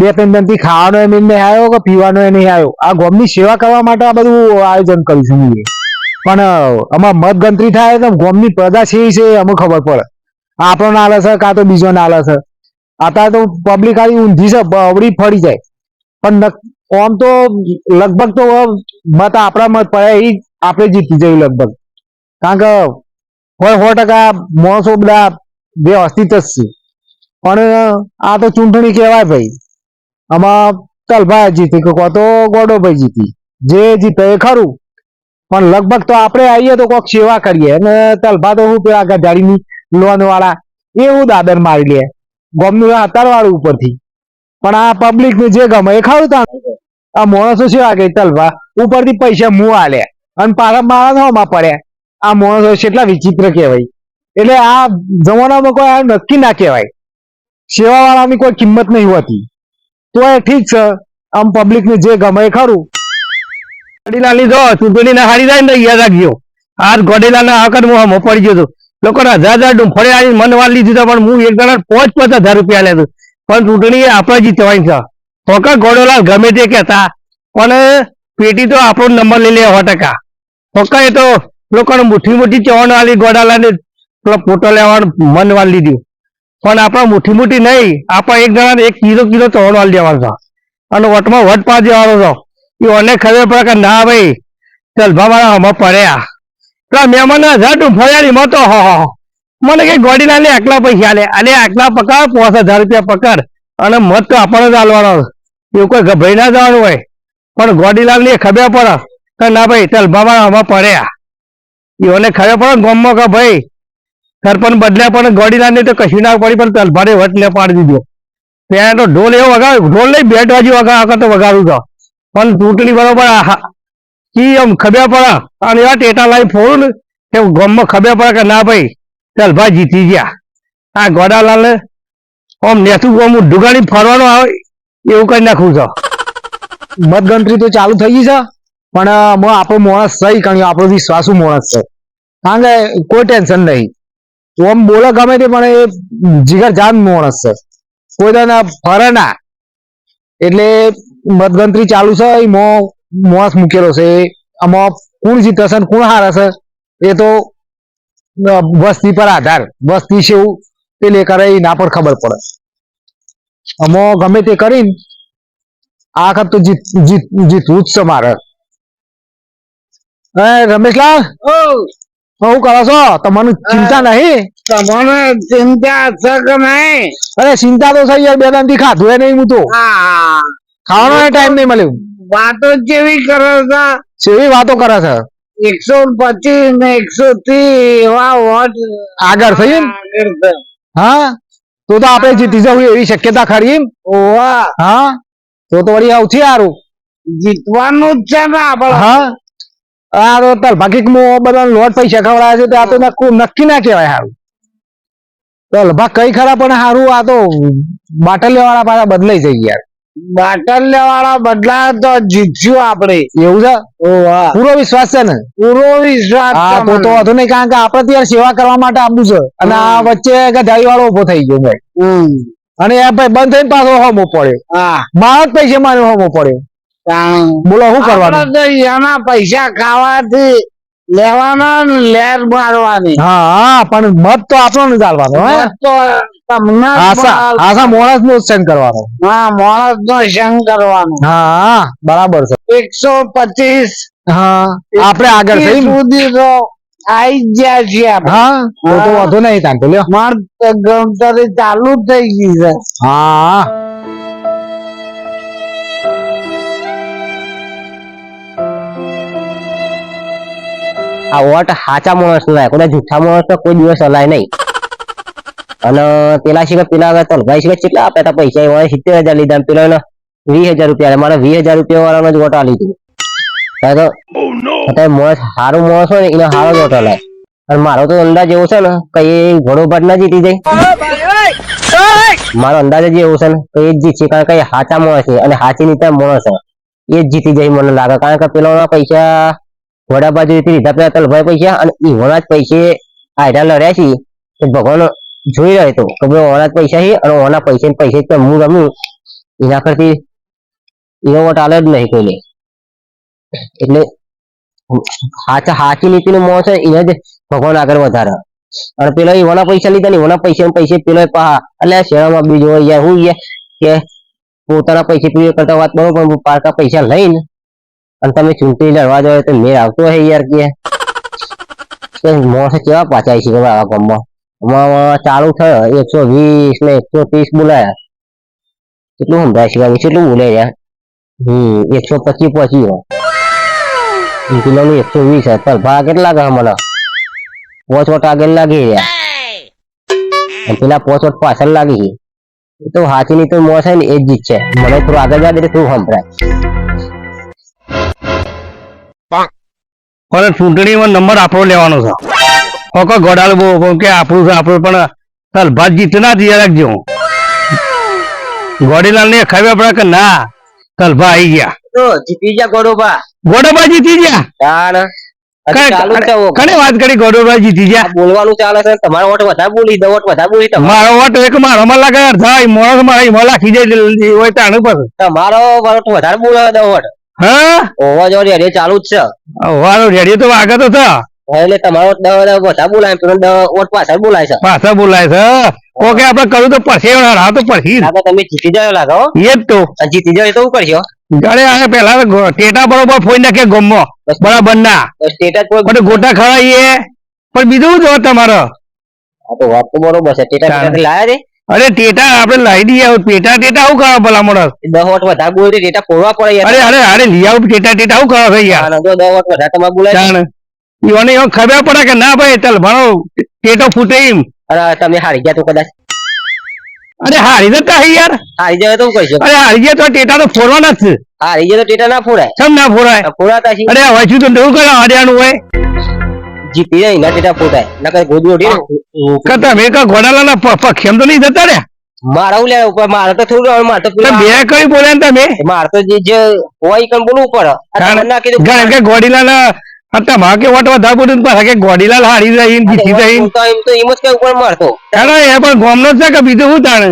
બે ત્રણ જણથી ખાવાનો એમ નહીં આવ્યો કે પીવાનો એ નહીં આવ્યો. આ ગોમની સેવા કરવા માટે આ બધું આયોજન કરીશું પણ આમાં મત ગણતરી થાય તો ગોમની પ્રજા છે છે, અમને ખબર પડે. આપણો નાલે છે કાં તો બીજો નાલે છે. અત્યારે તો પબ્લિક આવી ઊંધી છે બવડી ફરી જાય. પણ આમ તો લગભગ તો મત આપણા મત પડે એ આપણે જીતી જઈએ લગભગ. કારણ કે હોય સો ટકા માણસો બધા વ્યવસ્થિત જ છે. પણ આ તો ચૂંટણી કહેવાય ભાઈ. આમાં તલભાઈ જીતી કે કો તો ગોડોભાઈ જીતી. જે જીતે એ ખરું. પણ લગભગ તો આપણે આવીએ તો કોઈક સેવા કરીએ. અને તલભા તો હું પેલા ગધાડીની લોન વાળા એવું દાદર મારી લે. ગમનું હતાર વાળું ઉપરથી. પણ આ પબ્લિક ને જે ગમે એ ખરું તા આ માણસો સેવા કરી. તલભા ઉપરથી પૈસા મું આલે અને પાછા મારા નોમાં પડ્યા આ માણસો કેટલા વિચિત્ર કહેવાય. એટલે આ જમાનામાં કોઈ નક્કી ના કહેવાય. સેવા વાળાની કોઈ કિંમત નહીં હોતી. તો એ ઠીક છે. આમ પબ્લિક ને જે ગમે ખરું. ગોડીલાની જો ચૂંટણી હારી જાય ને તો યાદ રાખજો. આ ગોડીલા ના આકર મોહ પડી ગયો હતો. લોકોને હજાર હજાર ડુંફળે આવી મન વાર લીધી તો પણ હું એક જણા પાંચ પાંચ હજાર રૂપિયા લેતો પણ ચૂંટણી આપણે જીતવાની છે. ફોકા ગોડોલાલ ગમે તે કહેતા, પણ પેટી તો આપણો નંબર લઈ લે સો ટકા. ફોકા એ તો લોકોને મુઠ્ઠી મુઠ્ઠી ચવાણ વાળી ગોડાલાને પેલો ફોટો લેવાનું, મન વાર લીધું. પણ આપણે મુઠ્ઠી મુઠ્ઠી નહીં, આપણે એક જણાને એક કિલો કિલો ચવાણ વાળી દેવાનો હતો અને વટમાં વટ પા દેવાનો હતો એ ઓને ખબર પડે કે ના ભાઈ તલભા વાળા આમાં પડ્યા. પેલા મહેમાન હજાર ડુંફળિયાની એમાં તો હો મને કઈ ગોડી ના લે આટલા પૈસા લે અને આટલા પકડ, પાંચ હજાર રૂપિયા પકડ. અને મત તો આપણને જ એવું કોઈ ગભરાઈ ના જવાનું હોય. પણ ગોડીલાલની ખબર પડે કે ના ભાઈ તલભા વાળા આમાં પડ્યા. એઓને ખબર પડે ગમમાં કે ભાઈ, સરપંચ બદલ્યા પણ ગોડીલાલ ને તો કશું ના પડી પણ તલભાને વટ લે પાડી દીધો. ત્યાં તો ઢોલ એવો વગાડ ઢોલ નહીં, બેટ બાજુ વગા તો વગાડું તો. પણ ચૂંટણી બરોબર આ- એમ ખબર પડે, અને એવા ટેટા લાવી ફોડું ને કે ગામમાં ખબ્યા પડે કે ના ભાઈ ચાલ ભાઈ જીતી ગયા. આ ગોડાલાલ આમ નેથું ગામ ઢુગાડી ફરવાનું આવે, એવું કરી નાખું છો મતગણતરી તો ચાલુ થઈ ગઈ છે. પણ આમાં આપણો માણસ સહી કર્યો આપણો વિશ્વાસુ માણસ છે. કારણ કે, કોઈ ટેન્શન નહીં. ઓમ બોલે ગમે તે, પણ એ જીગર જાન માણસ છે. કોઈ તને ફરે ના. એટલે મતગણતરી ચાલુ છે એમાં માણસ મૂકેલો છે. આમાં કોણ જીતે ને કોણ હારે છે, એ તો વસ્તી પર આધાર. વસ્તી છે એવું પેલે કરે એ ના પર ખબર પડે. આમાં ગમે તે કરીને, આ વખત તો જીત જીત, જીતવું જ છે મારે. રમેશલાલ? શું કરો છો? તમારું ચિંતા નહીં? તમારે ચિંતા છે કે નહીં? અરે ચિંતા તો થઈ યાર બે દાનથી ખાધું એ નહીં હું તો. ખાવાનો ટાઈમ નહીં મળ્યો. વાતો કેવી કરે છે? જેવી વાતો કરે છે? એકસો પચીસ ને એકસો ત્રીસ એવા વોટ. આગળ થઈ એમ? હા તો તો આપણે જીતી જવું એવી શક્યતા ખરી હા? તો તો વળી છે સારું જીતવાનું જ છે ને આપણે. હા? આ તો તાર બાકી બધા લોટ પૈસા ખવડાવે છે તો આ તો નક્કુ- ના કહેવાય સારું તો લભા કઈ ખરા પણ સારું આ તો બાટલ વાળા પાછા બદલાઈ જાય યાર. બાટલ લેવાળા બદલા તો જીતશું આપણે. એવું છે? પૂરો વિશ્વાસ છે ને? પૂરો વિશ્વાસ હા તો તો. વધુ નહીં કારણ કે આપણે ત્યાં સેવા કરવા માટે આપવું છે અને આ વચ્ચે ગધાઈ વાળો ઊભો થઈ ગયો ભાઈ. અને એ ભાઈ બંધ થઈને પાછો હોમો પડ્યો. હા. મારો જ પૈસે મારે હોમો પડ્યો. બોલો શું કરવાનું? એના પૈસા ખાવાથી લેવાના લેર મારવાની. હા હા પણ મત તો આપણો ને ચાલવાનો હે? તો તમને આશા માણસ નો સંગ કરવાનો. હા માણસ નો સંગ કરવાનો. હા હા બરાબર છે. એકસો પચીસ હા આપણે આગળ થઈ સુધી તો આઈ જ્યા ગયા છીએ હા તો તો વધુ નહીં તાંતો લ્યો. માર ગમતરી ચાલુ જ થઈ ગઈ છે. હા. આ વોટ સાચા માણસ લાય કોઈ જૂઠા માણસ કોઈ દિવસ હલાય નહીં. અને પેલા સિવાય પેલા તલભાઈ શીખે કેટલા આપ્યા હતા પૈસા એવા સિત્તેર હજાર લીધા પેલો પેલા વીસ હજાર રૂપિયા મારે વીસ હજાર રૂપિયા વાળાનો જ વોટ આલી દીધો. માણસ સારું માણસ હોય ને એને સારો જ વોટ હલાય અને મારો તો અંદાજ એવો છે ને કઈ ઘણો ભાટ ના જીતી જાય. મારો અંદાજ જ એવું છે ને કે એ જ જીતશે કારણ કે એ સાચા માણસ છે અને સાચી નીતિ માણસ છે. એ જ જીતી જાય મને લાગે કારણ કે પેલા પૈસા વડા બાજુ લીધા પેલા તલભાઈ પૈસા અને ઈવોના જ પૈસે આયડા લડ્યા છે તો ભગવાન જોઈ રહ્યો હતો કે ભાઈ ઓના પૈસા છે અને ઓના પૈસા ને પૈસે જ હું રમ્યું એના કરતી એનો વોટ આલે જ નહીં કોઈને. એટલે હાચા હાચી નીતિનો મોહ છે એને જ ભગવાન આગળ વધારે. અને પેલો એવાના પૈસા લીધા ને એવાના પૈસા પૈસે પેલો પા એટલે શેરામાં બીજો યાર, હું કે પોતાના પૈસે પીએ કરતા વાત બરોબર પણ પારકા પૈસા લઈને અને તમે ચૂંટણી લડવા જાવ તો મેળ આવતો હે યાર કે. મોસે કેવા પાછા છે આવા ગામમાં. ચાલુ થયો એકસો વીસ ને એકસો ત્રીસ બોલાયા. કેટલું સંભળાય છે હવે કેટલું બોલે યાર હમ એકસો પચીસ પહોંચી ગયો. પેલાનું એકસો વીસ હતા ભાવ કેટલા લાગે મને પોચ વોટ આગળ લાગી રહ્યા. પેલા પોચ વોટ પાછળ લાગી છે. એ તો હાચી ની તો મોસ છે ને એ જ જીત છે. મને થોડું આગળ જાય તો થોડું સંભળાય. પણ ચૂંટણીમાં નંબર આપણો લેવાનો છે. કોકો ગોડાલ બહુ કે આપણું છે આપણું પણ તલભાત જીતના જ યાદ રાખજો ગોડીલાલ ને ખબર પડે કે ના તલભા આવી ગયા. તો જીતી ગયા ગોડોબા. ગોડોબા જીતી ગયા? તાણ. ચાલુ. કને વાત કરી ગોડોબા જીતી ગયા? બોલવાનું ચાલે છે તમારો વોટ વધારે બોલી દો વોટ વધારે બોલી મારો વોટ એક મારો માં લાગે થાય મોણસ મારા મોલા લાખી હોય તાણું પર તમારો વોટ વધારે બોલાવે દો વોટ. હા? ઓવા જો રેડિયો ચાલુ જ છે. વારો રેડિયો તો આગળ તો એટલે તમારો દહ બોલાય પેલો બોલાય છે. પાછા બોલાય છે. ઓકે આપણે કરું તો પછી હા તો પછી તમે જીતી જાય લાગે એ જ તો. જીતી જાય તો શું કરશો? ગળે પેલા ટેટા બરોબર ફોઈ નાખે ગમો. બરાબર ના. ટેટા ગોટા ખવાઈએ. પણ બીજું જોવે તમારો. આ તો વાત તો બરોબર છે. ટેટા લાયા છે? અરે ટેટા આપણે લાવી દઈએ ટેટા ટેટા આવું ખાવા ભલા મોણસ દહ વોટ વધારે બોલે ટેટા ફોડવા પડે અરે અરે અરે લઈ આવું ટેટા ટેટા આવું ખાવા ભાઈ યાર? અને દહ વોટ વધારે તમારે બોલાય. જાણ. ઈઓને એવો ખબર પડે કે ના ભાઈ ચાલ ભણો. ટેટો ફૂટે એમ. અરે તમે હારી ગયા તો કદાચ. અરે હારી જતા હે યાર. હારી જાય તો કહીશું. અરે હારી ગયા તો ટેટા તો ફોરવાના જ છે. હારી જાય તો ટેટા ના ફોડાય. કેમ ના ફોરાય ફોરાતા છે અરે હવે શું તો ડવું કરે હરિયાણું હોય. જીતી જાય એના ટેટા ફોડાય નકર ગોદી ઉઠી કતા મે કા ઘોડાલાના પ- પક્ષેમ તો નહીં જતા રે મારા ઉલે ઉપર મારે તો થોડું મારે તો બે કઈ બોલે ને તમે? મારે તો જે જે હોય કણ બોલવું પડે. ના કીધું ગણ કે ગોડીલાના હતા માં કે વાટવા ને પાછા કે ગોડીલાલ હારી રહી ને જીતી જાય તો એમ તો એમ જ કઈ ઉપર મારતો. અરે એ પણ ગોમ નો છે કે બીજું શું તાણે?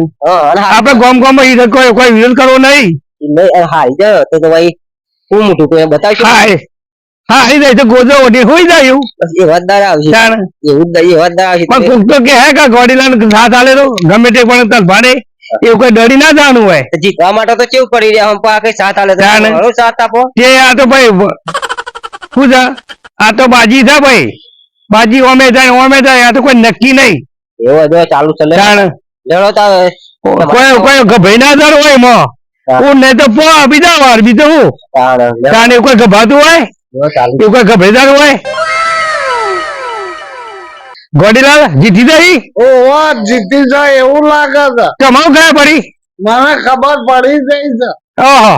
આપણે ગોમ ગોમમાં કોઈ કોઈ વિરોધ કરવો નહીં. નહીં, હારી જાય તો તો ભાઈ હું મોટું કોઈ બતાવશું. હા એ- જાય તો ગોજો ઓઢી હોઈ જાય એવું? એ વાત આવશે. એવું જ વાત દાડા આવશે. પણ કોક તો કે હે કે ગોડીલાલ સાથ આલે તો ગમે તે પણ ભાડે. એવું કોઈ ડરી ના જાણું હોય. તો જીતવા માટે તો કેવું પડી રહ્યા? હમ આ કઈ સાથ આલે તો સાથ આપો. જે આ તો ભાઈ શું છે? આ તો બાજી છે ભાઈ. બાજી ઓમે જાય ઓમે જાય આ તો કોઈ નક્કી નહીં. એવો જો ચાલુ ચલે. લડો તો કોઈ કોઈ ગભાઈ ના જાણ હોય મો હું. નહીં તો પો બીજા વાર બીજું હું. તાણે કોઈ ગભાતું હોય? એવું કોઈ ગભેદાર હોય? ગોડીલાલ જીતી જઈ ઓહો જીતી જાય એવું લાગે છે. તમારું ગયા પડી. મને ખબર પડી ગઈ છે. ઓહો.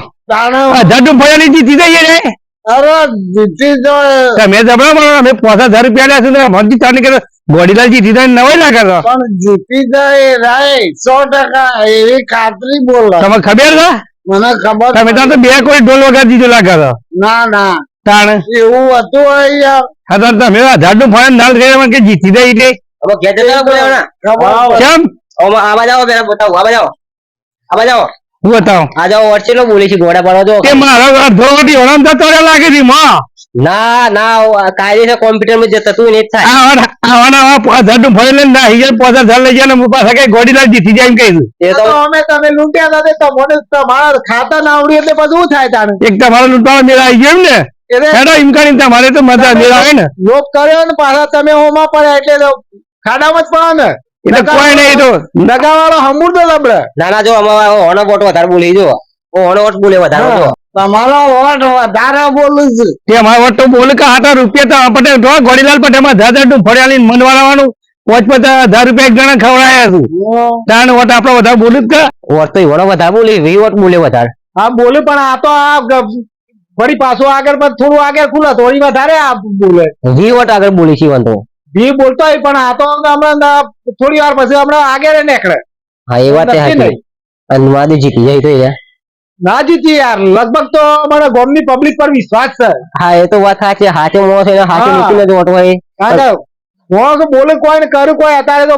જડું ભયાની જીતી જઈએ રે. અરે જીતી જાય તમે જબરા મારો અમે પાંચ હજાર રૂપિયા લ્યા છે ને મનથી ચાલી કરે ગોડીલાલ જીતી જાય નવાઈ લાગે છે. પણ જીતી જાય રાય સો ટકા એવી ખાતરી બોલો. તમને ખબર છે? મને ખબર તમે તો બે કોઈ ઢોલ વગાડી દીધો લાગે છે. ના ના. તાણ? એવું હતું અહીંયા યાર. હા તો તમે હજારનું ફોન નાલ કરી કે જીતી દે એટલે હવે કે જતા કેમ? ઓમાં આવા જાવ પેલા બતાવો આવા જાવ આવા જાવ હું બતાવો. આ જાવ વચ્ચે નો બોલી છે ઘોડા પાડો જો કે મારો અડધો ઓળમ તો તોડે લાગે છે માં. ના ના કાયદેસર કોમ્પ્યુટરમાં જતા તું ને જ થાય. આવાના આવાના હજારનું ફોન લઈને ના હિજર પોતા ધર લઈ જાય ને હું પાછા કઈ ગોડીલાલ જીતી જાય એમ કહી દઉં એ તો તો અમે તમે લૂંટ્યા હતા તો મને તમારા ખાતા ના આવડી એટલે બધું થાય તાણે? એક તમારો લૂંટાવા મેળા આવી ગયો એમ ને. હેડો તમારે તો મજા મેળા ને. લોક કર્યો ને પાછા તમે હોમાં પડ્યા એટલે ખાડામાં જ પડો ને. એટલે કોઈ નહીં તો નગાવાળો હમુર તો લબડે. ના ના જો અમારે ઓનો વોટ વધારે બોલી જો. ઓનો વોટ બોલે વધારે જો. તમારો વોટ વધારે બોલું છું. તે મારા વટ તો બોલે કે આટલા રૂપિયા તો આ પટેલ તો ગોડીલાલ હજાર હજારનું ફળિયાલી મન વાળવાનું પાંચ પચાસ હજાર રૂપિયા એક જણા ખવડાયા છું. તાણ વોટ આપડે વધારે બોલું જ કે? વોટ તો વધારે બોલી વી વોટ બોલે વધારે. હા બોલે પણ આ તો આ ફરી પાછો આગળ પર થોડું આગળ ખુલે થોડી વધારે આ બોલે. વી વટ આગળ બોલી છે તો. વી બોલતો હોય પણ આ તો હમણાં થોડી વાર પછી હમણાં આગળ નીકળે. હા એ વાત એ માદી જીતી જાય તો એ ના જીતી યાર લગભગ તો અમારા ગામની પબ્લિક પર વિશ્વાસ છે. હા એ તો વાત સાચી હાથે મોસ છે હાથે નીકળે તો જ ઓટવાય હા તો બોલે કોઈ ને કર્યું કોઈ અત્યારે તો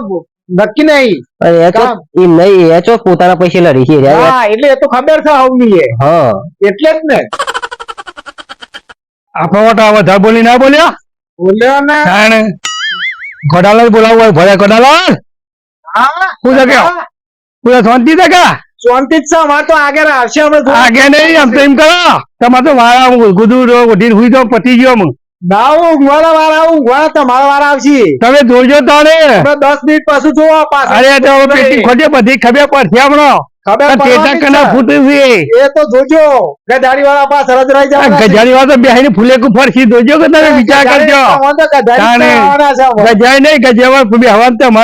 નક્કી નહીં. અરે એ તો એ નહીં એ તો પોતાના પૈસે લડી છે હા એટલે એ તો ખબર છે હવની એ. હા. એટલે જ ને. આપણો વધારે બોલી ના બોલ્યા? બોલ્યો ને. તાણે ગોડાલાલ બોલાવવું હોય ભલે ગોડાલાલ. હા. હું કે? પૂરા શાંતિ છે કા? શાંતિ જ છે અમારે તો આગળ આવશે અમે આગે નહીં આમ તો એમ કરો. તમારે તો વાળા ગુદુર ઉઠીને હુઈ તો પતી ગયો હું ના હું ઊંઘવાના વાળા ઊંઘવાના તમારા વાળા આવશે. તમે જોજો તારે દસ મિનિટ પાછું જોવા પાછા. અરે તો પેટી ખોટી બધી ખબર પડશે હમણાં. ગજારી બેહીને તમે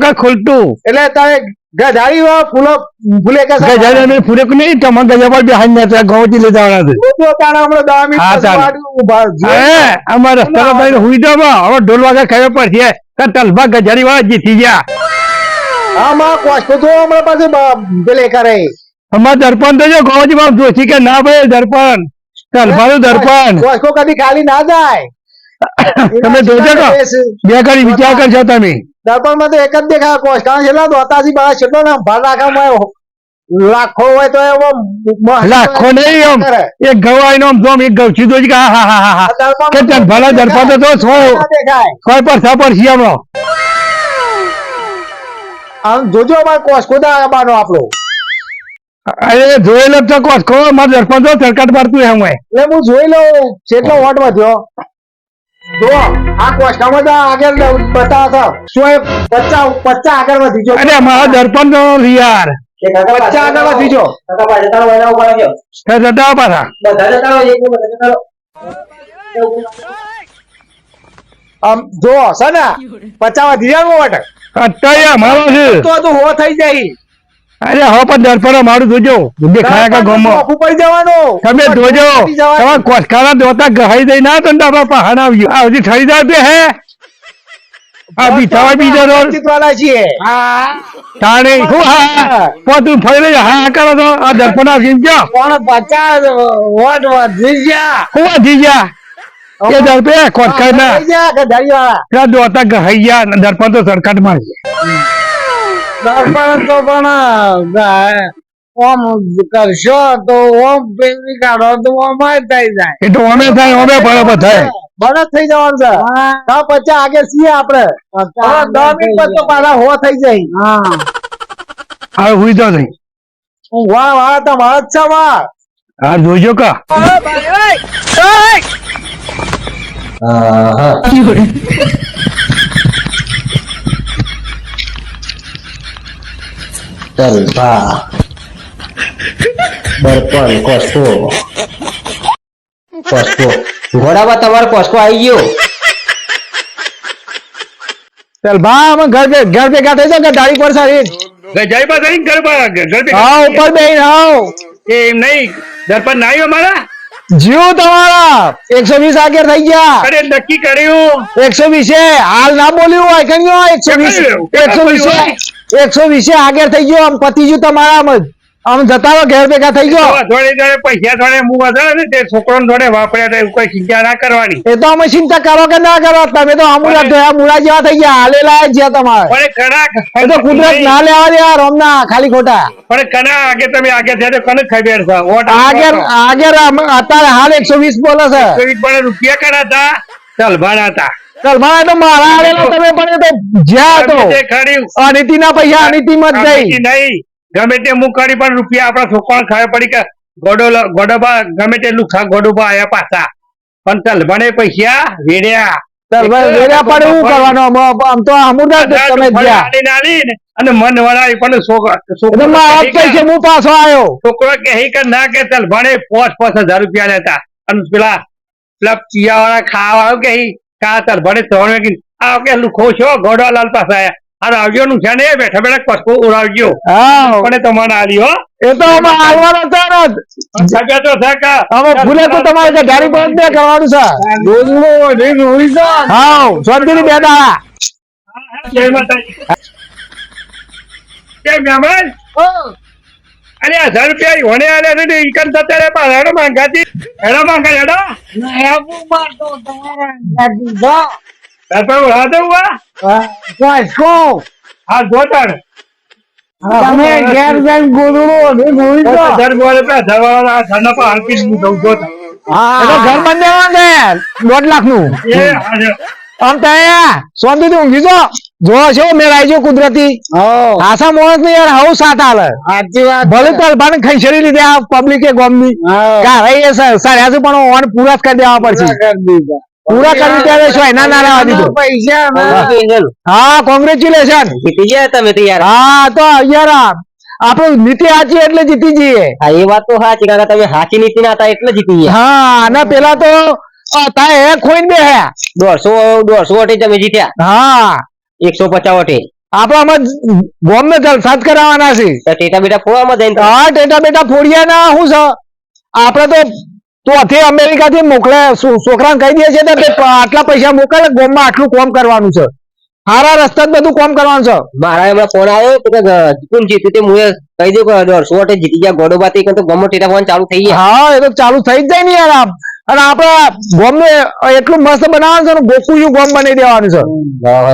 દે ખોલતું. એટલે તારે વાળા ફૂલો ફૂલે. ગજારી ફૂલેકું નહીં તમારે ગજાવા બેહાઈ ના ઘઉંથી લઈ જવાના અમારા રસ્તા ભાઈ હુઈ જાવ હવે ઢોલ વાગે ખબર પડશે. તલભા ગજારી વાળા જીતી ગયા. હા માં કોસ્કો તો હમણાં પાસે પેલે કરે. અમાર દર્પણ તો જો ગોવાજી બાપ જોશી કે ના ભાઈ દર્પણ. તલભાનું દર્પણ. કોસ્કો કદી ખાલી ના જાય. તમે જોજો તો. બે ઘડી વિચાર કરજો તમે. દર્પણમાં તો એક જ દેખાય કોસ્કા છેલ્લા દોતાજી બાળા છેલ્લો ને ભાર રાખવામાં લાખો હોય તો એવો લાખો નહીં આમ. એક ગવાય નો આમ એક ગવ સીધો જ હા હા હા હા. આ દર્પણ કે તલભાના દર્પણ તો છો. કોઈ પર સાપર પર હમણો. આમ જોજો અમારે કોસ્કો દા આવવાનો આપણો અરે જોયેલો જ તો કોસકો માર દર્પણ તો સરકટ મારતું એટલે હું જોઈ લઉં કેટલો વોટ વધ્યો જો આ કોસ્કામાં તો આગળ બતાવો છો આગળ વધી જો અરે મારા દર્પણ તો યાર પચ્ચા આગળ વધી જો જતા પાછા. આમ જો છે ને? પચ્ચા વધી જાય વોટ અત્યારે અમારો છે. તો તો હો થઈ જાય. અરે હવે પણ દર્પણ મારું જોજો દેખાયા કા ગમો? પડી જવાનું. તમે જોજો પડી જવાનું. દોતા ગહાઈ દઈ ના તો આપણા પહાડ આવ્યું આ હજી થઈ જાય હે? આ બીછાવા બીજો રોડ ચિત્રવાળા તાણે હા પોતું ફરી રહી હા હા કરો તો. આ દર્પણ આવી ગયો પણ પચાસ વોટ વધી ગયા વધી ગયા એ દર્પે કોસકા ના. દોતા ગહાઈ ગયા દર્પણ તો સરકટમાં દર્પણ તો પણ ઓમ કરશો તો ઓમ પેલી કાઢો તો ઓમ થઈ જાય. એ તો અમે થાય અમે બરાબર થાય. બરફ થઈ જવાનું છે. હા. પછી આગળ છીએ આપણે. હવે દસ મિનિટ પછી તો પાછા હો થઈ જાય. હવે હુઈ તો નહીં વાહ વાહ તમારા જ છે વાહ. હા જોજો કા. તલભા દર્પણ Costco કોસ્કો ઘોડામાં તમારો કોસ્કો આવી ગયો ચાલ ભા અમે ઘર પે ઘર ભેગા થઈ છે કે દાડી પર સારી? ગજાઈ બા પર ઘર પે હા ઉપર બેન આવ. એમ નહીં દર્પણ ના આવ્યો અમારા? જીવ તમારા. એકસો વીસ આગળ થઈ ગયા. અરે નક્કી કર્યું. એકસો વીસે હાલ ના બોલ્યું હોય કઈ એકસો વીસ એકસો વીસે એકસો વીસે આગળ થઈ ગયો આમ પતી ગયું તમારા આમ જ. આમ જતા રહો ઘેર ભેગા થઈ ગયો થોડે થોડે પૈસા થોડે હું વધારે ને તે છોકરો થોડે વાપર્યા એવું કઈ ચિંતા ના કરવાની. એ તો અમે ચિંતા કરો કે ના કરો તમે તો અમુરા ધોયા મુળા જેવા થઈ ગયા હાલેલા જ જ્યાં તમારે. પણ કણા એ તો કુદરત ના લેવા દે યાર ખાલી ખોટા. પણ કના આગે તમે આગે થયા તો કને ખબર છે? આગળ અત્યારે હાલ એકસો વીસ બોલે છે. પણ રૂપિયા કના હતા? ચાલ ભાડા હતા. ચાલ મારા તો મારા તમે પણ તો જ્યાં હતો. ગમે તે ખર્યું. અનિતિના પૈસા અનિતિમાં જ ગમે નહીં. ગમે તે મુકાડી કરી પણ રૂપિયા આપણા છોકરા ખાવા પડી કે ગોડો ગોડોબા ગમે તેટલું ખા ગોડોબા આયા પાછા. પણ ચાલ ભણે પૈસા વેડ્યા. છોકરા કે ના કે ચાલ ભણે પાંચ પાંચ હજાર રૂપિયા લેતા. અને પેલા પેલા ચિયા વાળા ખાવા કે ત્રણ વાગે આ કે લુખો છો ગોડવાલાલ પાસે આયા. અરે નું છે ને બેઠા બેઠા કસકો ઉડાવજો. પણ તમારે આલી એ તો અમે હાલવાનો છે તો સગા અમે ભૂલે તો તમારે કે ગાડી બંધ બે કરવાનું છે. હા શાંતિથી બે દાડા. જય માતાજી. કેમ મેમન અરે હજાર રૂપિયા ઈવોને આલ્યા ને હેડો માંગાતી. હેડો માંગા હેડો. તાર પર ઉડા દઉં વા હા જોતાણ તમે ઘેર જઈને ગોદડું ઓઢી જોઈ દો. હજાર બોલે પે આ હજારના પર હાલકી જ હું દઉં એ તો ઘર બંધ દેવા ને દોઢ લાખનું એ. આમ તો શાંતિ થી ઊંઘી જો છો આવી કુદરતી. આશા માણસ ને યાર હવું સાત હાલે. ભલે તલભાને ખંચેરી લીધે આ પબ્લિક એ ગોમની સર સાડા પણ ઓન પૂરા કરી દેવા પડશે. પૂરા કરી ત્યારે છો એના ના રહેવા દીધો? હા કોંગ્રેચ્યુલેશન જીતી ગયા તમે તો યાર હા તો યાર આપણું નીતિ સાચી એટલે જીતી જઈએ. હા એ વાત તો સાચી કાકા તમે સાચી નીતિ ના હતા એટલે જીતી ગયા. હા અને પેલા તો એ ખોઈને બે હે. દોઢસો દોઢસો વોટે તમે જીત્યા. હા. એકસો પચાસ વોટે. આપણામાં બોમ્બ ને સાત કરાવવાના છે તો ટેટા બેટા ફોડવામાં જઈને હા ટેટા બેટા ફોડિયા ના શું છે આપડે તો ચોથી અમેરિકા અમેરિકાથી મોકલે છોકરાને કહી દે છે કે આટલા પૈસા મોકલે ગોમમાં આટલું કોમ કરવાનું છે. સારા રસ્તા બધું કોમ કરવાનું છે. મારા એમાં ફોન આવ્યો તો કે કોણ જીત્યું તે મુએ કહી દઉં કે દોઢસો વોટે જીતી ગયા ગોડોબાથી તો ગમો ટેટા ફોન ચાલુ થઈ ગયા. હા એ તો ચાલુ થઈ જ જાય ને યાર આમ. અને આપડે ગોમ ને એટલું મસ્ત બનાવવાનું છે ને ગોકુયું ગોમ બનાવી દેવાનું છે.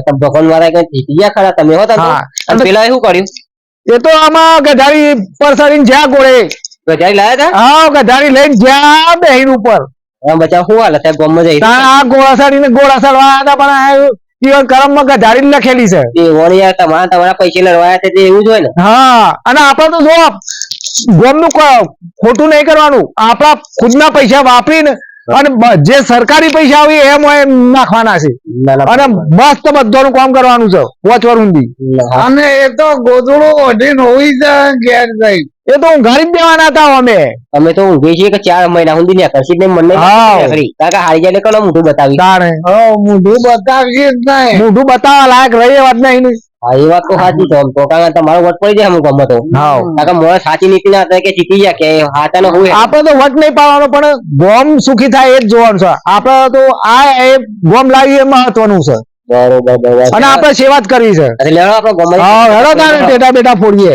તો ભગવાન મારા કઈ જીતી ગયા ખરા તમે હોતા તો. પેલા શું કર્યું? એ તો આમાં ગધારી પરસાડીને જ્યાં ગોળે. ગજારી લાયા હતા હા ગધારી લઈને જ્યાં બેહીન ઉપર. હા બચા શું હાલ? હતા ગોમ જઈ આ ગોળાસાડી ને ગોળાસાડવા હતા પણ આ જીવન કરમમાં ગધારી લખેલી છે. તે વોણી તમારા તમારા પૈસે લડવાયા છે એવું જ હોય ને? હા અને આપડે તો જો ગોમનું કો- ખોટું નહીં કરવાનું. આપણા ખુદના પૈસા વાપરીને અને જે સરકારી પૈસા આવી એમ હોય એમ નાખવાના છે. અને મસ્ત બધાનું કામ કરવાનું છે વોચ વરુંદી હા. અને એ તો ગોદડું ઓઢીને હોય છે ઘેર જઈ એ તો ઊંઘાડી જ દેવાના હતા અમે. અમે તો ઊંઘી છીએ કે ચાર મહિના સુધી ને કરશી ને મને હા. કાકા હારી જાય કલો મોઢું બતાવી તાણે. મોઢું બતાવશે જ નહીં. મોઢું બતાવવા લાયક રહી વાત નહીં. હા એ વાત તો સાચી છે તો કાકા તમારો વટ પડી જાય અમુક ગમતો. કારણ કાકા મોડે સાચી નીતિ ના હતા કે જીતી ગયા કે હાથા નો હોય. આપણે તો વટ નહીં પાવાનો પણ ગોમ સુખી થાય એ જ જોવાનું છે. આપણે તો આ એ ગોમ લાવી એ મહત્વનું છે. બરોબર બરોબર. અને આપણે સેવા જ કરવી છે. એટલે આપણે આપણો ગમે. હા હેડો તારે બેટા બેટા ફોડીએ.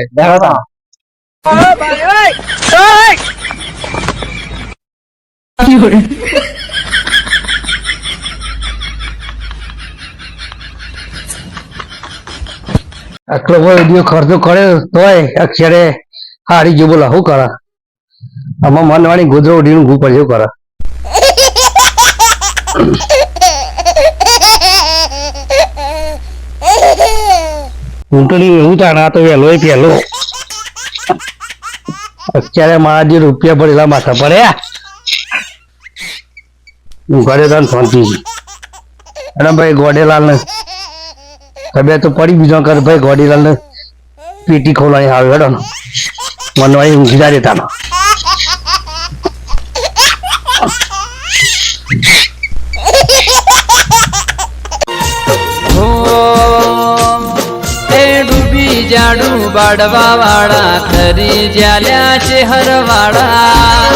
આટલો બધો વીડિયો ખર્ચો કર્યો તોય અક્ષરે હારી જો બોલા શું કરે? આમાં મનવાણી ગોદરો ઉડીનું ઊભું પડે એવું કરે? ઊંટણી એવું તાણા તો વહેલો એ પહેલો. અત્યારે મારા જે રૂપિયા પડેલા માથા પડ્યા હું? ઘરે તને શાંતિ અને ભાઈ ગોડેલાલ ને તબિયત તો પડી બીજો કર ભાઈ ગોડીલાલ ને પેટી ખોલાણી આવે, હેડો મનવાઈ ઊંઘી જાય તાનો બાડવા વાળા ખરી જ્યાલ્યા છે હરવાળા.